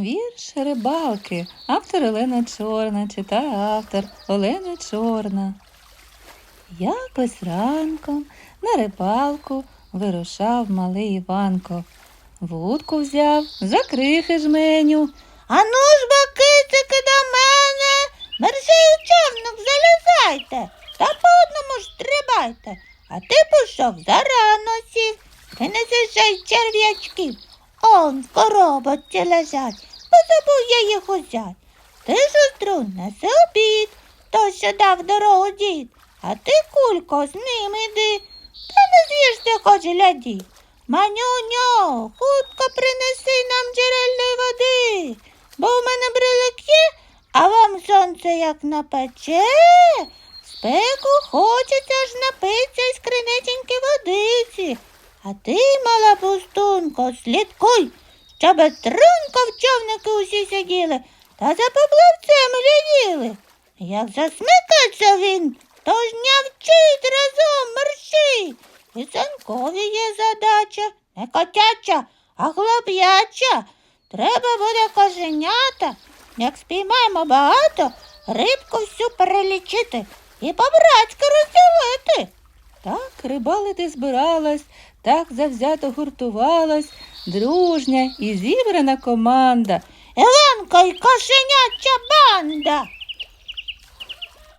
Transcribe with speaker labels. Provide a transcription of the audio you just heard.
Speaker 1: Вірш рибалки. Автор Олена Чорна. Читає автор Олена Чорна. Якось ранком на рибалку вирушав малий Іванко. Вудку взяв, закрихи жменю.
Speaker 2: Ану ж, бакицики, до мене. Мерший у човник залізайте та по одному ж стрибайте. А ти пішов зарано сів. Ти не й черв'ячків. Он в коробочці лежать. Позабув я їх узять. Ти ж острун неси обід, то що дав дорогу дід. А ти, кулько, з ним іди. Та не з'їж ти хоч гляді. Манюньо, хутко принеси нам джерельної води, бо в мене брилик є, а вам сонце як напече. Спеку хочеться ж напитися криниченьки водиці. А ти, мала пустунко, слідкуй, щоб струнко в човники усі сиділи та за поплавцем гляділи. Як засмикається він, то ж нявчить разом мерщій. І Санкові є задача, не котяча, а хлоп'яча. Треба буде коженята, як спіймаємо багато, рибку всю перелічити і по-братськи розділити.
Speaker 1: Так рибалити збиралась, так завзято гуртувалась, дружня і зібрана команда.
Speaker 2: Еленка й банда.